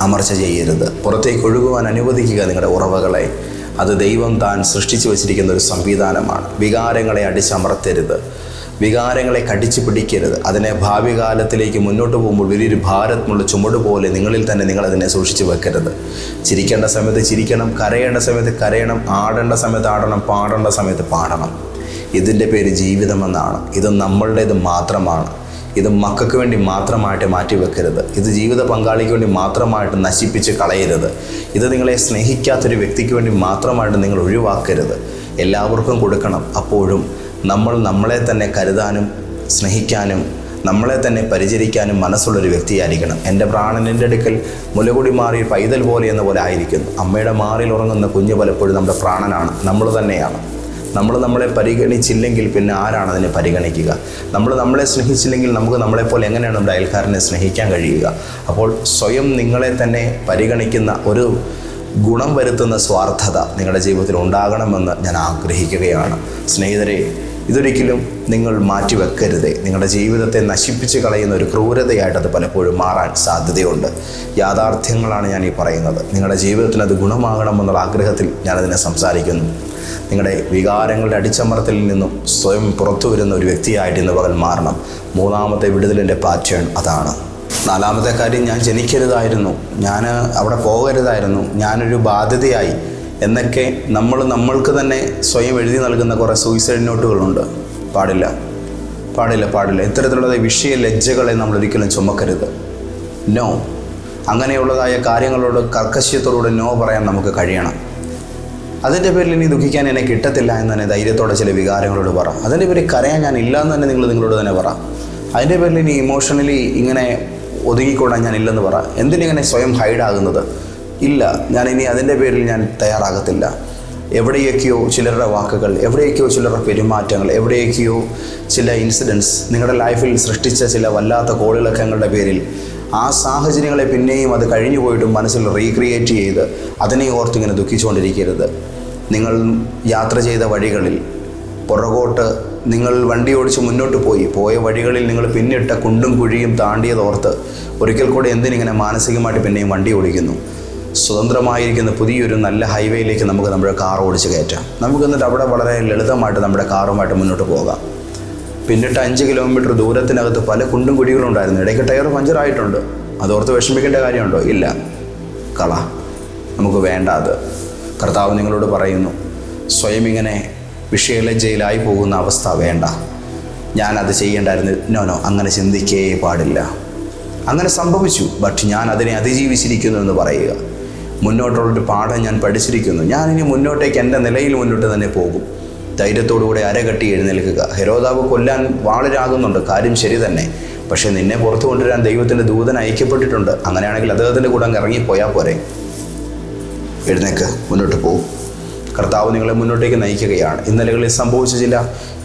അമർച്ച ചെയ്യരുത്. പുറത്തേക്ക് ഒഴുകുവാൻ അനുവദിക്കുക നിങ്ങളുടെ ഉറവകളെ. അത് ദൈവം താൻ സൃഷ്ടിച്ചു വച്ചിരിക്കുന്ന ഒരു സംവിധാനമാണ്. വികാരങ്ങളെ അടിച്ചമർത്തരുത്. വികാരങ്ങളെ കടിച്ചു പിടിക്കരുത്. അതിനെ ഭാവി കാലത്തിലേക്ക് മുന്നോട്ട് പോകുമ്പോൾ വലിയൊരു ഭാരത്മുള്ള ചുമട് പോലെ നിങ്ങളിൽ തന്നെ നിങ്ങൾ അതിനെ സൂക്ഷിച്ചു വെക്കരുത്. ചിരിക്കേണ്ട സമയത്ത് ചിരിക്കണം കരയേണ്ട സമയത്ത് കരയണം ആടേണ്ട സമയത്ത് ആടണം പാടേണ്ട സമയത്ത് പാടണം. ഇതിന്റെ പേര് ജീവിതമെന്നാണ്. ഇത് നമ്മളുടേത് മാത്രമാണ്. ഇത് മക്കൾക്ക് വേണ്ടി മാത്രമായിട്ട് മാറ്റി വെക്കരുത്. ഇത് ജീവിത പങ്കാളിക്ക് വേണ്ടി മാത്രമായിട്ട് നശിപ്പിച്ച് കളയരുത്. ഇത് നിങ്ങളെ സ്നേഹിക്കാത്തൊരു വ്യക്തിക്ക് വേണ്ടി മാത്രമായിട്ട് നിങ്ങൾ ഒഴിവാക്കരുത്. എല്ലാവർക്കും കൊടുക്കണം. അപ്പോഴും നമ്മൾ നമ്മളെ തന്നെ കരുതാനും സ്നേഹിക്കാനും നമ്മളെ തന്നെ പരിചരിക്കാനും മനസ്സുള്ളൊരു വ്യക്തിയായിരിക്കണം. എന്റെ പ്രാണനിന്റെ അടുക്കൽ മുലകുടി മാറി പൈതൽ പോലെ എന്ന പോലെ ആയിരിക്കുന്നു. അമ്മയുടെ മാറിൽ ഉറങ്ങുന്ന കുഞ്ഞ് പലപ്പോഴും നമ്മുടെ പ്രാണനാണ്. നമ്മൾ തന്നെയാണ്. നമ്മൾ നമ്മളെ പരിഗണിച്ചില്ലെങ്കിൽ പിന്നെ ആരാണ് അതിനെ പരിഗണിക്കുക? നമ്മൾ നമ്മളെ സ്നേഹിച്ചില്ലെങ്കിൽ നമുക്ക് നമ്മളെപ്പോലെ എങ്ങനെയാണ് നമ്മുടെ അയൽക്കാരനെ സ്നേഹിക്കാൻ കഴിയുക? അപ്പോൾ സ്വയം നിങ്ങളെ തന്നെ പരിഗണിക്കുന്ന ഒരു ഗുണം വരുത്തുന്ന സ്വാർത്ഥത നിങ്ങളുടെ ജീവിതത്തിൽ ഉണ്ടാകണമെന്ന് ഞാൻ ആഗ്രഹിക്കുകയാണ്. സ്നേഹിതരെ ഇതൊരിക്കലും നിങ്ങൾ മാറ്റിവെക്കരുത്. നിങ്ങളുടെ ജീവിതത്തെ നശിപ്പിച്ച് കളയുന്ന ഒരു ക്രൂരതയായിട്ട് അത് പലപ്പോഴും മാറാൻ സാധ്യതയുണ്ട്. യാഥാർത്ഥ്യങ്ങളാണ് ഞാൻ ഈ പറയുന്നത്. നിങ്ങളുടെ ജീവിതത്തിന് അത് ഗുണമാകണമെന്നുള്ള ആഗ്രഹത്തിൽ ഞാനതിനെ സംസാരിക്കുന്നു. നിങ്ങളുടെ വികാരങ്ങളുടെ അടിച്ചമർത്തലിൽ നിന്നും സ്വയം പുറത്തു വരുന്ന ഒരു വ്യക്തിയായിട്ട് ഇന്ന് പകൽ മാറണം. മൂന്നാമത്തെ വിടുതലിന്റെ പാറ്റേൺ അതാണ്. നാലാമത്തെ കാര്യം ഞാൻ ജനിക്കരുതായിരുന്നു. ഞാൻ അവിടെ പോകരുതായിരുന്നു. ഞാനൊരു ബാധ്യതയായി. എന്നൊക്കെ നമ്മൾ നമ്മൾക്ക് തന്നെ സ്വയം എഴുതി നൽകുന്ന കുറേ സൂയിസൈഡ് നോട്ടുകളുണ്ട് പാടില്ല. പാടില്ല പാടില്ല. ഇത്തരത്തിലുള്ള വിഷയ ലജ്ജകളെ നമ്മൾ ഒരിക്കലും ചുമക്കരുത്. നോ അങ്ങനെയുള്ളതായ കാര്യങ്ങളോട് കർക്കശ്യത്തോടുകൂടെ നോ പറയാൻ നമുക്ക് കഴിയണം. അതിന്റെ പേരിൽ ഇനി ദുഃഖിക്കാൻ എന്നെ കിട്ടത്തില്ല എന്ന് തന്നെ ധൈര്യത്തോടെ ചില വികാരങ്ങളോട് പറ. അതിന്റെ പേരിൽ കരയാൻ ഞാൻ ഇല്ല എന്ന് തന്നെ നിങ്ങൾ നിങ്ങളോട് തന്നെ പറ. അതിന്റെ പേരിൽ ഇനി ഇമോഷണലി ഇങ്ങനെ ഒതുങ്ങിക്കൂടാൻ ഞാൻ ഇല്ലെന്ന് പറ. എന്തിനിങ്ങനെ സ്വയം ഹൈഡാകുന്നത് ഇല്ല. ഞാൻ ഇനി അതിന്റെ പേരിൽ ഞാൻ തയ്യാറാകത്തില്ല. എവിടെയൊക്കെയോ ചിലരുടെ വാക്കുകൾ എവിടെയൊക്കെയോ ചിലരുടെ പെരുമാറ്റങ്ങൾ എവിടെയൊക്കെയോ ചില ഇൻസിഡൻസ് നിങ്ങളുടെ ലൈഫിൽ സൃഷ്ടിച്ച ചില വല്ലാത്ത കോളിളക്കങ്ങളുടെ പേരിൽ ആ സാഹചര്യങ്ങളെ പിന്നെയും അത് കഴിഞ്ഞു പോയിട്ടും മനസ്സിൽ റീക്രിയേറ്റ് ചെയ്ത് അതിനെ ഓർത്തിങ്ങനെ ദുഃഖിച്ചുകൊണ്ടിരിക്കരുത്. നിങ്ങൾ യാത്ര ചെയ്ത വഴികളിൽ പുറകോട്ട് നിങ്ങൾ വണ്ടി ഓടിച്ച് മുന്നോട്ട് പോയി. പോയ വഴികളിൽ നിങ്ങൾ പിന്നിട്ട കുണ്ടും കുഴിയും താണ്ടിയതോർത്ത് ഒരിക്കൽ കൂടെ എന്തിനിങ്ങനെ മാനസികമായിട്ട് പിന്നെയും വണ്ടി ഓടിക്കുന്നു? സ്വതന്ത്രമായിരിക്കുന്ന പുതിയൊരു നല്ല ഹൈവേയിലേക്ക് നമുക്ക് നമ്മുടെ കാർ ഓടിച്ച് കയറ്റാം. നമുക്ക് എന്നിട്ട് അവിടെ വളരെ ലളിതമായിട്ട് നമ്മുടെ കാറുമായിട്ട് മുന്നോട്ട് പോകാം. പിന്നിട്ട് അഞ്ച് കിലോമീറ്റർ ദൂരത്തിനകത്ത് പല കുണ്ടും കുടികളും ഉണ്ടായിരുന്നു. ഇടയ്ക്ക് ടയർ പഞ്ചറായിട്ടുണ്ട് അതോർത്ത് വിഷമിക്കേണ്ട കാര്യമുണ്ടോ? ഇല്ല. കള. നമുക്ക് വേണ്ട അത്. കർത്താവ് നിങ്ങളോട് പറയുന്നു സ്വയം ഇങ്ങനെ വിഷയലജ്ജയിലായി പോകുന്ന അവസ്ഥ വേണ്ട. ഞാനത് ചെയ്യേണ്ടായിരുന്നു. No no. അങ്ങനെ ചിന്തിക്കേ പാടില്ല. അങ്ങനെ സംഭവിച്ചു. ബട്ട് ഞാൻ അതിനെ അതിജീവിച്ചിരിക്കുന്നു എന്ന് പറയുക. മുന്നോട്ടുള്ളൊരു പാഠം ഞാൻ പഠിച്ചിരിക്കുന്നു. ഞാനിനി മുന്നോട്ടേക്ക് എന്റെ നിലയിൽ മുന്നോട്ട് തന്നെ പോകും. ധൈര്യത്തോടുകൂടി അരകെട്ടി എഴുന്നേൽക്കുക. ഹെരോദാവ് കൊല്ലാൻ വാളരാകുന്നുണ്ട്. കാര്യം ശരി തന്നെ. പക്ഷേ നിന്നെ പുറത്തു കൊണ്ടുവരാൻ ദൈവത്തിന്റെ ദൂതൻ അയക്കപ്പെട്ടിട്ടുണ്ട്. അങ്ങനെയാണെങ്കിൽ അദ്ദേഹത്തിന്റെ കൂടെ അങ്ങ് ഇറങ്ങിപ്പോയാൽ പോരെ. എഴുന്നേക്ക്. മുന്നോട്ട് പോകും കർത്താവ് നിങ്ങളെ മുന്നോട്ടേക്ക് നയിക്കുകയാണ്. ഇന്നലകളിൽ സംഭവിച്ച ചില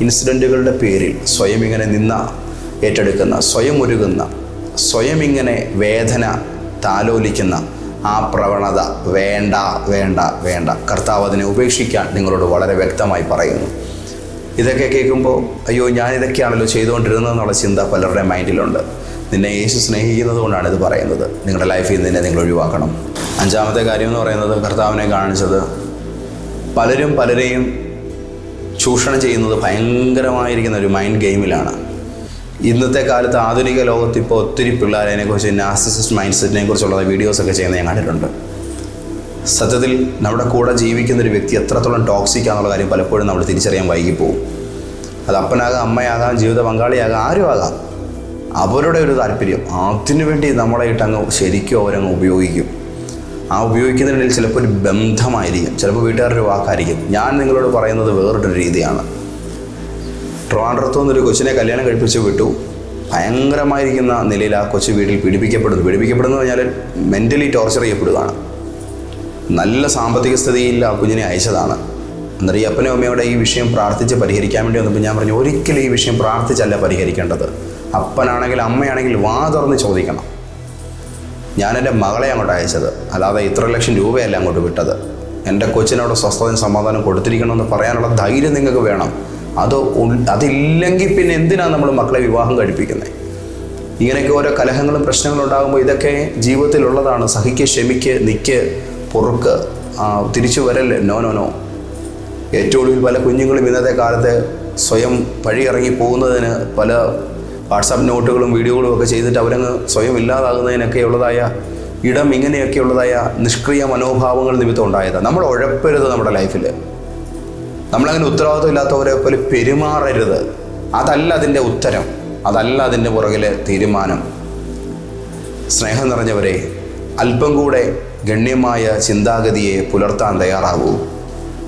ഇൻസിഡന്റുകളുടെ പേരിൽ സ്വയം ഇങ്ങനെ നിന്ന ഏറ്റെടുക്കുന്ന സ്വയം ഒരുകുന്ന സ്വയം ഇങ്ങനെ വേദന താലോലിക്കുന്ന ആ പ്രവണത വേണ്ട വേണ്ട വേണ്ട. കർത്താവ് അതിനെ ഉപേക്ഷിക്കാൻ നിങ്ങളോട് വളരെ വ്യക്തമായി പറയുന്നു. ഇതൊക്കെ കേൾക്കുമ്പോൾ അയ്യോ ഞാൻ ഇതൊക്കെയാണല്ലോ ചെയ്തുകൊണ്ടിരുന്നതെന്നുള്ള ചിന്ത പലരുടെ മൈൻഡിലുണ്ട്. നിന്നെ യേശു സ്നേഹിക്കുന്നത് കൊണ്ടാണ് ഇത് പറയുന്നത്. നിങ്ങളുടെ ലൈഫിൽ നിന്ന് നിന്നെ നിങ്ങൾ ഒഴിവാക്കണം. അഞ്ചാമത്തെ കാര്യം എന്ന് പറയുന്നത് കർത്താവിനെ കാണിച്ചത് പലരും പലരെയും ചൂഷണം ചെയ്യുന്നത് ഭയങ്കരമായിരിക്കുന്ന ഒരു മൈൻഡ് ഗെയിമിലാണ് ഇന്നത്തെ കാലത്ത് ആധുനിക ലോകത്ത് ഇപ്പോൾ ഒത്തിരി പിള്ളേർ അതിനെക്കുറിച്ച് നാർസിസിസ്റ്റ് മൈൻഡ് സെറ്റിനെ കുറിച്ചുള്ള വീഡിയോസൊക്കെ ചെയ്യുന്നത് ഞാൻ കണ്ടിട്ടുണ്ട്. സത്യത്തിൽ നമ്മുടെ കൂടെ ജീവിക്കുന്ന ഒരു വ്യക്തി എത്രത്തോളം ടോക്സിക് ആണെന്നുള്ള കാര്യം പലപ്പോഴും നമ്മൾ തിരിച്ചറിയാൻ വൈകിപ്പോവും അത് അപ്പനാകാം അമ്മയാകാം ജീവിത പങ്കാളിയാകാം ആരും ആകാം അവരുടെ ഒരു താല്പര്യം അതിനു വേണ്ടി നമ്മളെ ഇട്ടങ്ങ് ശരിക്കും അവരങ്ങ് ഉപയോഗിക്കും. ആ ഉപയോഗിക്കുന്നതിനിടയിൽ ചിലപ്പോൾ ഒരു ബന്ധമായിരിക്കും. ചിലപ്പോൾ വീട്ടുകാരുടെ വാക്കായിരിക്കും. ഞാൻ നിങ്ങളോട് പറയുന്നത് വേറൊരു രീതിയാണ്. ട്രിവാൻഡ്രത്തു നിന്നൊരു കൊച്ചിനെ കല്യാണം കഴിപ്പിച്ച് വിട്ടു. ഭയങ്കരമായിരിക്കുന്ന നിലയിൽ ആ കൊച്ചു വീട്ടിൽ പീഡിപ്പിക്കപ്പെടുന്നു. പീഡിപ്പിക്കപ്പെടുന്നു പറഞ്ഞാൽ മെന്റലി ടോർച്ചർ ചെയ്യപ്പെടുകയാണ്. നല്ല സാമ്പത്തിക സ്ഥിതിയിൽ ആ കുഞ്ഞിനെ അയച്ചതാണ്. എന്നിട്ട് ഈ അപ്പനും അമ്മയോടെ ഈ വിഷയം പ്രാർത്ഥിച്ച് പരിഹരിക്കാൻ വേണ്ടി വന്നപ്പോൾ ഞാൻ പറഞ്ഞു ഒരിക്കലും ഈ വിഷയം പ്രാർത്ഥിച്ചല്ല പരിഹരിക്കേണ്ടത്. അപ്പനാണെങ്കിൽ അമ്മയാണെങ്കിൽ വാ തുറന്ന് ചോദിക്കണം. ഞാൻ എന്റെ മകളെ അങ്ങോട്ട് അയച്ചത്. അല്ലാതെ ഇത്ര ലക്ഷം രൂപയല്ല അങ്ങോട്ട് വിട്ടത്. എന്റെ കൊച്ചിനോട് സ്വസ്ഥതയും സമാധാനം കൊടുത്തിരിക്കണമെന്ന് പറയാനുള്ള ധൈര്യം നിങ്ങൾക്ക് വേണം. അത് അതില്ലെങ്കിൽ പിന്നെ എന്തിനാണ് നമ്മൾ മക്കളെ വിവാഹം കഴിപ്പിക്കുന്നത് ഇങ്ങനെയൊക്കെ ഓരോ കലഹങ്ങളും പ്രശ്നങ്ങളും ഉണ്ടാകുമ്പോൾ ഇതൊക്കെ ജീവിതത്തിലുള്ളതാണ്. സഹിക്ക് ക്ഷമിക്ക് നിൽക്ക് പൊറുക്ക്. തിരിച്ചു വരല്ലേ? നോ നോ നോ ഏറ്റവും ഒടുവിൽ പല കുഞ്ഞുങ്ങളും ഇന്നത്തെ കാലത്ത് സ്വയം വഴി ഇറങ്ങി പോകുന്നതിന് പല വാട്സാപ്പ് നോട്ടുകളും വീഡിയോകളും ഒക്കെ ചെയ്തിട്ട് അവരങ്ങ് സ്വയം ഇല്ലാതാകുന്നതിനൊക്കെ ഉള്ളതായ ഇടം ഇങ്ങനെയൊക്കെയുള്ളതായ നിഷ്ക്രിയ മനോഭാവങ്ങൾ നിമിത്തം ഉണ്ടായതാണ് നമ്മൾ ഉഴപ്പരുത് നമ്മുടെ ലൈഫിൽ നമ്മളങ്ങനെ ഉത്തരവാദിത്വം ഇല്ലാത്തവരെ പോലെ പെരുമാറരുത്. അതല്ല അതിന്റെ ഉത്തരം. അതല്ല അതിന്റെ പുറകിലെ തീരുമാനം. സ്നേഹം നിറഞ്ഞവരെ അല്പം കൂടെ ഗണ്യമായ ചിന്താഗതിയെ പുലർത്താൻ തയ്യാറാകൂ.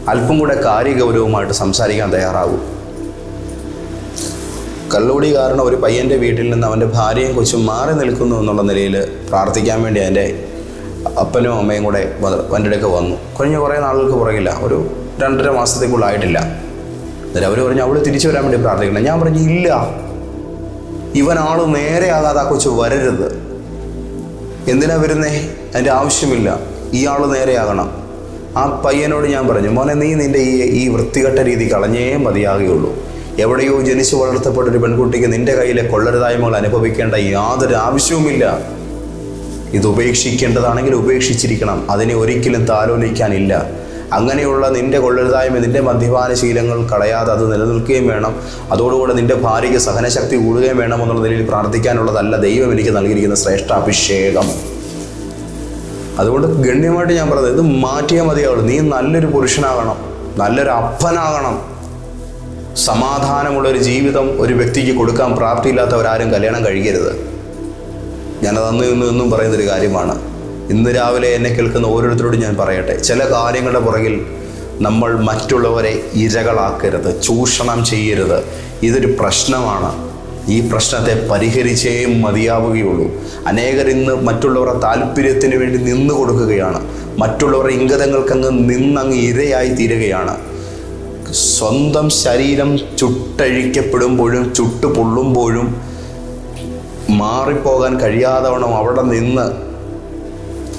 അല്പം കൂടെ കാര്യഗൗരവമായിട്ട് സംസാരിക്കാൻ തയ്യാറാകൂ. കല്ലോടി കാരണം ഒരു പയ്യന്റെ വീട്ടിൽ നിന്ന് അവന്റെ ഭാര്യയും കൊച്ചും മാറി നിൽക്കുന്നു എന്നുള്ള നിലയിൽ പ്രാർത്ഥിക്കാൻ വേണ്ടി എന്റെ അപ്പനും അമ്മയും കൂടെ വന്നു. കഴിഞ്ഞ കുറേ നാളുകൾക്ക് പുറകില്ല ഒരു രണ്ടര മാസത്തേക്കുള്ളായിട്ടില്ല എന്നിട്ട് അവർ പറഞ്ഞു അവൾ തിരിച്ചു വരാൻ വേണ്ടി പ്രാർത്ഥിക്കണം. ഞാൻ പറഞ്ഞു ഇല്ല. ഇവനാൾ ആകാതെ ആ കൊച്ചു വരരുത്. എന്തിനാ വരുന്നേ? അതിന്റെ ആവശ്യമില്ല. ഇയാൾ നേരെയാകണം ആ പയ്യനോട് ഞാൻ പറഞ്ഞു മോനെ നീ നിന്റെ ഈ ഈ വൃത്തികെട്ട രീതി കളഞ്ഞേ മതിയാകുകയുള്ളൂ. എവിടെയോ ജനിച്ചു വളർത്തപ്പെട്ട ഒരു പെൺകുട്ടിക്ക് നിന്റെ കയ്യിലെ കൊള്ളരുതായ്മകൾ അനുഭവിക്കേണ്ട യാതൊരു ആവശ്യവുമില്ല. ഇത് ഉപേക്ഷിക്കേണ്ടതാണെങ്കിൽ ഉപേക്ഷിച്ചിരിക്കണം. അതിനെ ഒരിക്കലും താലോലിക്കാനില്ല. അങ്ങനെയുള്ള നിന്റെ കൊള്ളരുതായ്മ നിന്റെ മദ്യപാന ശീലങ്ങൾ കളയാതെ അത് നിലനിൽക്കുകയും വേണം. അതോടുകൂടെ നിന്റെ ഭാര്യയ്ക്ക് സഹനശക്തി കൂടുകയും വേണം എന്നുള്ള നിലയിൽ പ്രാർത്ഥിക്കാനുള്ളതല്ല ദൈവം എനിക്ക് നൽകിയിരിക്കുന്ന ശ്രേഷ്ഠ അഭിഷേകം അതുകൊണ്ട് ഗണ്യമായിട്ട് ഞാൻ പറഞ്ഞത് ഇത് മാറ്റിയാൽ മതിയാവുള്ളൂ. നീ നല്ലൊരു പുരുഷനാകണം നല്ലൊരു അപ്പനാകണം. സമാധാനമുള്ളൊരു ജീവിതം ഒരു വ്യക്തിക്ക് കൊടുക്കാൻ പ്രാപ്തിയില്ലാത്തവരാരും കല്യാണം കഴിക്കരുത്. ഞാനത് അന്ന് ഇന്നും പറയുന്നൊരു കാര്യമാണ്. ഇന്ന് രാവിലെ എന്നെ കേൾക്കുന്ന ഓരോരുത്തരോടും ഞാൻ പറയട്ടെ. ചില കാര്യങ്ങളുടെ പുറകിൽ നമ്മൾ മറ്റുള്ളവരെ ഇരകളാക്കരുത് ചൂഷണം ചെയ്യരുത്. ഇതൊരു പ്രശ്നമാണ്. ഈ പ്രശ്നത്തെ പരിഹരിച്ചേ മതിയാവുകയുള്ളൂ. അനേകർ ഇന്ന് മറ്റുള്ളവരുടെ താല്പര്യത്തിന് വേണ്ടി നിന്നു കൊടുക്കുകയാണ്. മറ്റുള്ളവരുടെ ഇംഗതങ്ങൾക്കങ്ങ് നിന്നങ്ങ് ഇരയായി തീരുകയാണ്. സ്വന്തം ശരീരം ചുട്ടഴിക്കപ്പെടുമ്പോഴും ചുട്ടു പൊള്ളുമ്പോഴും മാറിപ്പോകാൻ കഴിയാതവണ്ണം അവിടെ നിന്ന്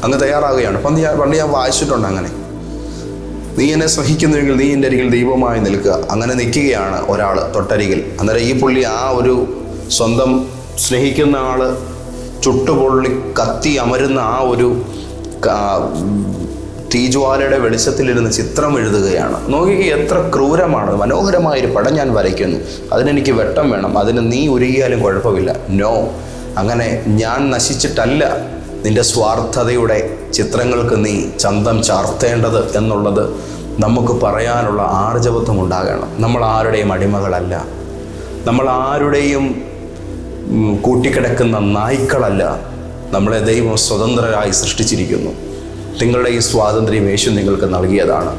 അങ്ങ് തയ്യാറാകുകയാണ് പണ്ട് ഞാൻ പണ്ട് ഞാൻ വായിച്ചിട്ടുണ്ട് അങ്ങനെ. നീ എന്നെ സഹിക്കുന്നുവെങ്കിൽ നീ എന്റെ അരികിൽ ദൈവമായി നിൽക്കുക. അങ്ങനെ നിൽക്കുകയാണ് ഒരാൾ തൊട്ടരികിൽ. അന്നേരം ഈ പുള്ളി ആ ഒരു സ്വന്തം സ്നേഹിക്കുന്ന ആൾ ചുട്ടുപൊള്ളി കത്തി അമരുന്ന ആ ഒരു തീജ്വാലയുടെ വെളിച്ചത്തിലിരുന്ന് ചിത്രം എഴുതുകയാണ്. നോക്കി എത്ര ക്രൂരമാണ്. മനോഹരമായൊരു പടം ഞാൻ വരയ്ക്കുന്നു. അതിനെനിക്ക് വെട്ടം വേണം. അതിന് നീ ഉരുകിയാലും കുഴപ്പമില്ല. നോ. അങ്ങനെ ഞാൻ നശിച്ചിട്ടല്ല. നിന്റെ സ്വാർത്ഥതയുടെ ചിത്രങ്ങൾക്ക് നീ ചന്തം ചാർത്തേണ്ടത് എന്നുള്ളത് നമുക്ക് പറയാനുള്ള ആർജവത്വം ഉണ്ടാകണം. നമ്മൾ ആരുടെയും അടിമകളല്ല. നമ്മൾ ആരുടെയും കൂട്ടിക്കിടക്കുന്ന നായ്ക്കളല്ല. നമ്മളെ ദൈവം സ്വതന്ത്രരായി സൃഷ്ടിച്ചിരിക്കുന്നു. നിങ്ങളുടെ ഈ സ്വാതന്ത്ര്യം യേശു നിങ്ങൾക്ക് നൽകിയതാണ്.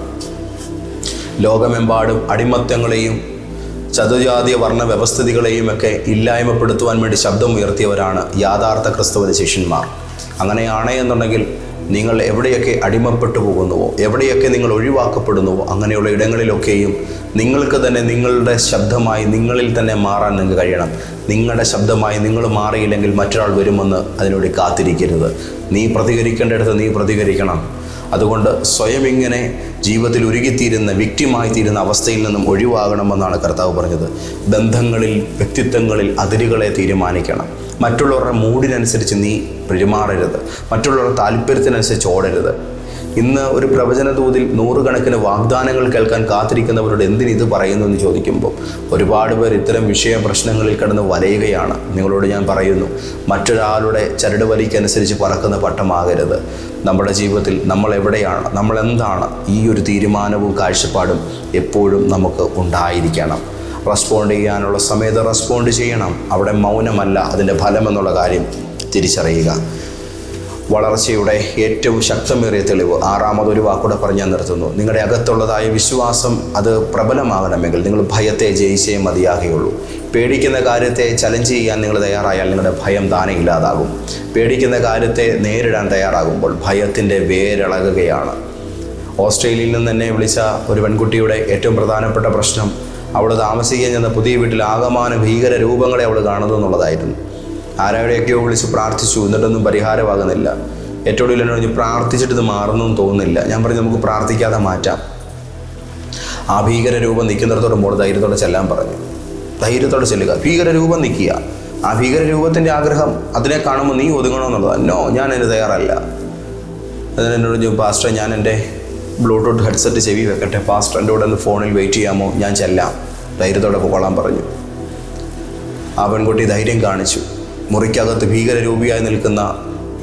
ലോകമെമ്പാടും അടിമത്തങ്ങളെയും ചതുജാതീയ വർണ വ്യവസ്ഥിതികളെയും ഒക്കെ ഇല്ലായ്മപ്പെടുത്തുവാൻ വേണ്ടി ശബ്ദമുയർത്തിയവരാണ് യാഥാർത്ഥ ക്രിസ്തവ ശിഷ്യന്മാർ അങ്ങനെയാണ് എന്നുണ്ടെങ്കിൽ നിങ്ങൾ എവിടെയൊക്കെ അടിമപ്പെട്ടു പോകുന്നുവോ എവിടെയൊക്കെ നിങ്ങൾ ഒഴിവാക്കപ്പെടുന്നുവോ അങ്ങനെയുള്ള ഇടങ്ങളിലൊക്കെയും നിങ്ങൾക്ക് തന്നെ നിങ്ങളുടെ ശബ്ദമായി നിങ്ങളിൽ തന്നെ മാറാൻ നിങ്ങൾക്ക് കഴിയണം. നിങ്ങളുടെ ശബ്ദമായി നിങ്ങൾ മാറിയില്ലെങ്കിൽ മറ്റൊരാൾ വരുമെന്ന് അതിനുവേണ്ടി കാത്തിരിക്കരുത്. നീ പ്രതികരിക്കേണ്ടടുത്ത് നീ പ്രതികരിക്കണം. അതുകൊണ്ട് സ്വയം ഇങ്ങനെ ജീവിതത്തിൽ ഉരുകിത്തീരുന്ന വ്യക്തിമായി തീരുന്ന അവസ്ഥയിൽ നിന്നും ഒഴിവാകണമെന്നാണ് കർത്താവ് പറഞ്ഞത്. ബന്ധങ്ങളിൽ വ്യക്തിത്വങ്ങളിൽ അതിരുകളെ തീരുമാനിക്കണം. മറ്റുള്ളവരുടെ മൂഡിനനുസരിച്ച് നീ പെരുമാറരുത്. മറ്റുള്ളവരുടെ താല്പര്യത്തിനനുസരിച്ച് ഓടരുത്. ഇന്ന് ഒരു പ്രവചന തോതിൽ നൂറുകണക്കിന് വാഗ്ദാനങ്ങൾ കേൾക്കാൻ കാത്തിരിക്കുന്നവരോട് എന്തിന് ഇത് പറയുന്നു എന്ന് ചോദിക്കുമ്പോൾ ഒരുപാട് പേർ ഇത്തരം വിഷയ പ്രശ്നങ്ങളിൽ കിടന്ന് വലയുകയാണ്. നിങ്ങളോട് ഞാൻ പറയുന്നു മറ്റൊരാളുടെ ചരട് വലിക്കനുസരിച്ച് പറക്കുന്ന പട്ടമാകരുത്. നമ്മുടെ ജീവിതത്തിൽ നമ്മൾ എവിടെയാണ് നമ്മൾ എന്താണ് ഈ ഒരു തീരുമാനവും കാഴ്ചപ്പാടും എപ്പോഴും നമുക്ക് ഉണ്ടായിരിക്കണം. റെസ്പോണ്ട് ചെയ്യാനുള്ള സമയത്ത് റെസ്പോണ്ട് ചെയ്യണം. അവിടെ മൗനമല്ല അതിന്റെ ഫലമെന്നുള്ള കാര്യം തിരിച്ചറിയുക. വളർച്ചയുടെ ഏറ്റവും ശക്തമേറിയ തെളിവ് ആറാമതൊരു വാക്കൂടെ പറഞ്ഞു ഞാൻ നിർത്തുന്നു. നിങ്ങളുടെ അകത്തുള്ളതായ വിശ്വാസം അത് പ്രബലമാകണമെങ്കിൽ നിങ്ങൾ ഭയത്തെ ജയിച്ചേ മതിയാകുകയുള്ളൂ. പേടിക്കുന്ന കാര്യത്തെ ചലഞ്ച് ചെയ്യാൻ നിങ്ങൾ തയ്യാറായാൽ നിങ്ങളുടെ ഭയം താനെ ഇല്ലാതാകും. പേടിക്കുന്ന കാര്യത്തെ നേരിടാൻ തയ്യാറാകുമ്പോൾ ഭയത്തിന്റെ വേരിളകുകയാണ്. ഓസ്ട്രേലിയയിൽ നിന്ന് തന്നെ വിളിച്ച ഒരു പെൺകുട്ടിയുടെ ഏറ്റവും പ്രധാനപ്പെട്ട പ്രശ്നം അവൾ താമസിക്കാൻ ചെന്ന പുതിയ വീട്ടിൽ ആകമാന ഭീകര രൂപങ്ങളെ അവൾ കാണുന്നു എന്നുള്ളതായിരുന്നു ആരോടെയൊക്കെയോ വിളിച്ച് പ്രാർത്ഥിച്ചു എന്നിട്ടൊന്നും പരിഹാരമാകുന്നില്ല. ഏറ്റവും കൂടുതൽ എന്നോട് പ്രാർത്ഥിച്ചിട്ട് ഇത് മാറുന്നു എന്ന് തോന്നുന്നില്ല. ഞാൻ പറഞ്ഞു നമുക്ക് പ്രാർത്ഥിക്കാതെ മാറ്റാം. ആ ഭീകര രൂപം നിൽക്കുന്നിടത്തോടെ മോൾ ധൈര്യത്തോടെ ചെല്ലാൻ പറഞ്ഞു. ധൈര്യത്തോടെ ചെല്ലുക. ഭീകര രൂപം നിൽക്കുക. ആ ഭീകര രൂപത്തിന്റെ ആഗ്രഹം അതിനെ കാണുമ്പോൾ നീ ഒതുങ്ങണമെന്നുള്ളതാണ് നോ ഞാൻ അതിന് തയ്യാറല്ല. അതിന് എന്നോട് പാസ്റ്റർ ഞാൻ എന്റെ ബ്ലൂടൂത്ത് ഹെഡ്സെറ്റ് ചെവി വെക്കട്ടെ. പാസ്റ്റർ എന്റെ കൂടെ ഒന്ന് ഫോണിൽ വെയിറ്റ് ചെയ്യാമോ? ഞാൻ ചെല്ലാം. ധൈര്യത്തോടെ പോകാൻ പറഞ്ഞു. ആ പെൺകുട്ടി ധൈര്യം കാണിച്ചു. മുറിക്കകത്ത് ഭീകരരൂപിയായി നിൽക്കുന്ന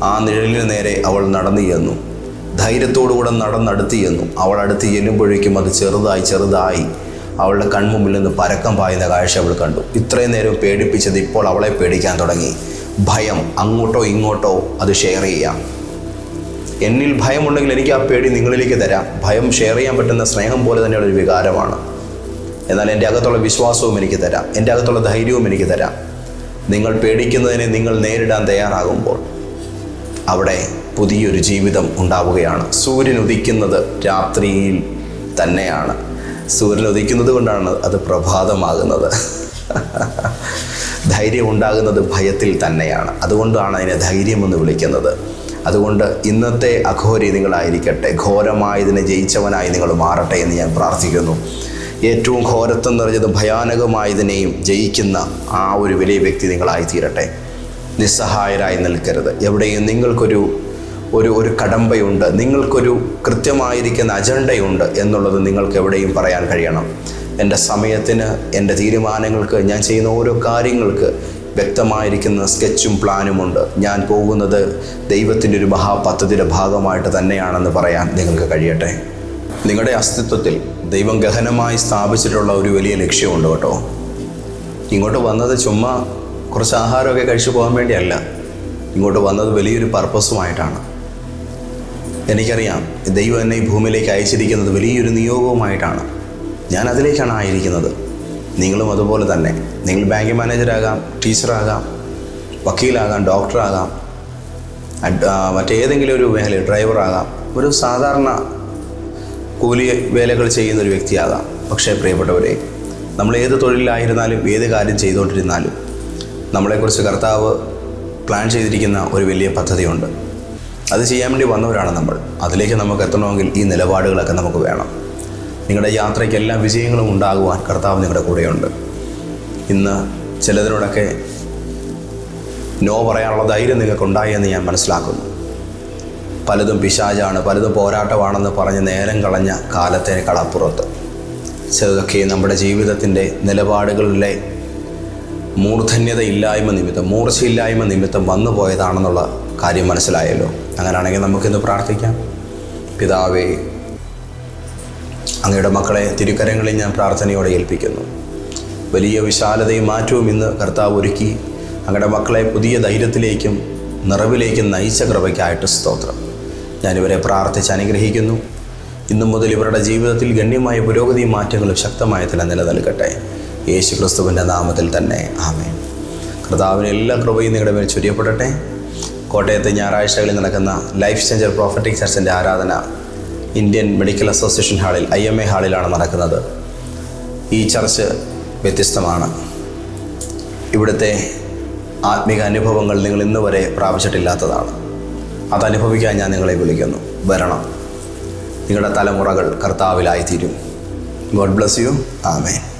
ആ നിഴലിന് നേരെ അവൾ നടന്നു ചെന്നു. ധൈര്യത്തോടുകൂടെ നടന്നടുത്ത് ചെന്നു. അവൾ അടുത്ത് ചെല്ലുമ്പോഴേക്കും അത് ചെറുതായി ചെറുതായി അവളുടെ കൺമുമ്പിൽ നിന്ന് പരക്കം പായുന്ന കാഴ്ച അവൾ കണ്ടു. ഇത്രയും നേരം പേടിപ്പിച്ചത് ഇപ്പോൾ അവളെ പേടിക്കാൻ തുടങ്ങി. ഭയം അങ്ങോട്ടോ ഇങ്ങോട്ടോ അത് ഷെയർ ചെയ്യാം. എന്നിൽ ഭയമുണ്ടെങ്കിൽ എനിക്ക് ആ പേടി നിങ്ങളിലേക്ക് തരാം. ഭയം ഷെയർ ചെയ്യാൻ പറ്റുന്ന സ്നേഹം പോലെ തന്നെയുള്ള ഒരു വികാരമാണ്. എന്നാൽ എന്റെ അകത്തുള്ള വിശ്വാസവും എനിക്ക് തരാം. എന്റെ അകത്തുള്ള ധൈര്യവും എനിക്ക് തരാം. നിങ്ങൾ പേടിക്കുന്നതിനെ നിങ്ങൾ നേരിടാൻ തയ്യാറാകുമ്പോൾ അവിടെ പുതിയൊരു ജീവിതം ഉണ്ടാവുകയാണ്. സൂര്യൻ ഉദിക്കുന്നത് രാത്രിയിൽ തന്നെയാണ്. സൂര്യൻ ഉദിക്കുന്നത് കൊണ്ടാണ് അത് പ്രഭാതമാകുന്നത്. ധൈര്യം ഉണ്ടാകുന്നത് ഭയത്തിൽ തന്നെയാണ്. അതുകൊണ്ടാണ് അതിനെ ധൈര്യമെന്ന് വിളിക്കുന്നത്. അതുകൊണ്ട് ഇന്നത്തെ അഘോരി നിങ്ങളായിരിക്കട്ടെ. ഘോരമായതിനെ ജയിച്ചവനായി നിങ്ങൾ മാറട്ടെ എന്ന് ഞാൻ പ്രാർത്ഥിക്കുന്നു. ഏറ്റവും ഘോരത്വം നിറഞ്ഞതും ഭയാനകമായതിനെയും ജയിക്കുന്ന ആ ഒരു വലിയ വ്യക്തി നിങ്ങളായി തീരട്ടെ നിസ്സഹായരായി നിൽക്കരുത്. എവിടെയും നിങ്ങൾക്കൊരു ഒരു ഒരു കടമ്പയുണ്ട്. നിങ്ങൾക്കൊരു കൃത്യമായിരിക്കുന്ന അജണ്ടയുണ്ട് എന്നുള്ളത് നിങ്ങൾക്ക് എവിടെയും പറയാൻ കഴിയണം. എന്റെ സമയത്തിന് എന്റെ തീരുമാനങ്ങൾക്ക് ഞാൻ ചെയ്യുന്ന ഓരോ കാര്യങ്ങൾക്ക് വ്യക്തമായിരിക്കുന്ന സ്കെച്ചും പ്ലാനുമുണ്ട് ഞാൻ പോകുന്നത് ദൈവത്തിന്റെ ഒരു മഹാപദ്ധതിയുടെ ഭാഗമായിട്ട് തന്നെയാണെന്ന് പറയാൻ നിങ്ങൾക്ക് കഴിയട്ടെ. നിങ്ങളുടെ അസ്തിത്വത്തിൽ ദൈവം ഗഹനമായി സ്ഥാപിച്ചിട്ടുള്ള ഒരു വലിയ ലക്ഷ്യമുണ്ട് കേട്ടോ. ഇങ്ങോട്ട് വന്നത് ചുമ്മാ കുറച്ച് ആഹാരമൊക്കെ കഴിച്ചു പോകാൻ വേണ്ടിയല്ല. ഇങ്ങോട്ട് വന്നത് വലിയൊരു പർപ്പസുമായിട്ടാണ്. എനിക്കറിയാം ദൈവം എന്നെ ഈ ഭൂമിയിലേക്ക് അയച്ചിരിക്കുന്നത് വലിയൊരു നിയോഗവുമായിട്ടാണ്. ഞാൻ അതിലേക്കാണ് ആയിരിക്കുന്നത്. നിങ്ങളും അതുപോലെ തന്നെ. നിങ്ങൾ ബാങ്ക് മാനേജരാകാം ടീച്ചറാകാം വക്കീലാകാം ഡോക്ടറാകാം മറ്റേതെങ്കിലും ഒരു മേഖല ഡ്രൈവറാകാം. ഒരു സാധാരണ കൂലി വേലകൾ ചെയ്യുന്ന ഒരു വ്യക്തിയാകാം പക്ഷേ പ്രിയപ്പെട്ടവരെ നമ്മൾ ഏത് തൊഴിലിലായിരുന്നാലും ഏത് കാര്യം ചെയ്തുകൊണ്ടിരുന്നാലും നമ്മളെക്കുറിച്ച് കർത്താവ് പ്ലാൻ ചെയ്തിരിക്കുന്ന ഒരു വലിയ പദ്ധതിയുണ്ട്. അത് ചെയ്യാൻ വേണ്ടി വന്നവരാണ് നമ്മൾ. അതിലേക്ക് നമുക്ക് എത്തണമെങ്കിൽ ഈ നിലപാടുകളൊക്കെ നമുക്ക് വേണം. നിങ്ങളുടെ യാത്രയ്ക്ക് എല്ലാ വിജയങ്ങളും ഉണ്ടാകുവാൻ കർത്താവ് നിങ്ങളുടെ കൂടെയുണ്ട്. ഇന്ന് ചിലതിനോടൊക്കെ നോ പറയാനുള്ള ധൈര്യം നിങ്ങൾക്കുണ്ടായി എന്ന് ഞാൻ മനസ്സിലാക്കുന്നു. പലതും പിശാചാണ് പലതും പോരാട്ടമാണെന്ന് പറഞ്ഞ് നേരം കളഞ്ഞ കാലത്തെ കടപ്പുറത്ത് ചിലതൊക്കെ നമ്മുടെ ജീവിതത്തിന്റെ നിലപാടുകളിലെ മൂർധന്യതയില്ലായ്മ നിമിത്തം മൂർച്ചയില്ലായ്മ നിമിത്തം വന്നു പോയതാണെന്നുള്ള കാര്യം മനസ്സിലായല്ലോ. അങ്ങനെയാണെങ്കിൽ നമുക്കിന്ന് പ്രാർത്ഥിക്കാം. പിതാവേ അങ്ങയുടെ മക്കളെ തിരുക്കരങ്ങളിൽ ഞാൻ പ്രാർത്ഥനയോടെ ഏൽപ്പിക്കുന്നു. വലിയ വിശാലതയും മാറ്റവും ഇന്ന് കർത്താവ് ഒരുക്കി. അങ്ങയുടെ മക്കളെ പുതിയ ധൈര്യത്തിലേക്കും നിറവിലേക്കും നയിച്ച കൃപയ്ക്കായിട്ട് സ്തോത്രം. ഞാനിവരെ പ്രാർത്ഥിച്ച് അനുഗ്രഹിക്കുന്നു. ഇന്നു മുതൽ ഇവരുടെ ജീവിതത്തിൽ ഗണ്യമായ പുരോഗതിയും മാറ്റങ്ങളും ശക്തമായ തല നിലനിൽക്കട്ടെ. യേശു ക്രിസ്തുവിന്റെ നാമത്തിൽ തന്നെ. ആമേ കർത്താവിന് എല്ലാ കൃപയും നിങ്ങളുടെ മേൽ ചൊരിയപ്പെടട്ടെ. കോട്ടയത്തെ ഞായറാഴ്ചകളിൽ നടക്കുന്ന ലൈഫ് ചേഞ്ചർ പ്രോഫറ്റിക് ചർച്ചിന്റെ ആരാധന ഇന്ത്യൻ മെഡിക്കൽ അസോസിയേഷൻ ഹാളിൽ ഐ എം എ ഹാളിലാണ് നടക്കുന്നത്. ഈ ചർച്ച് വ്യത്യസ്തമാണ്. ഇവിടുത്തെ ആത്മീക അനുഭവങ്ങൾ നിങ്ങൾ ഇന്നുവരെ പ്രാപിച്ചിട്ടില്ലാത്തതാണ്. അത് അനുഭവിക്കാൻ ഞാൻ നിങ്ങളെ വിളിക്കുന്നു. വരണം. നിങ്ങളുടെ തലമുറകൾ കർത്താവിലായിത്തീരും. God bless you. ആമേൻ.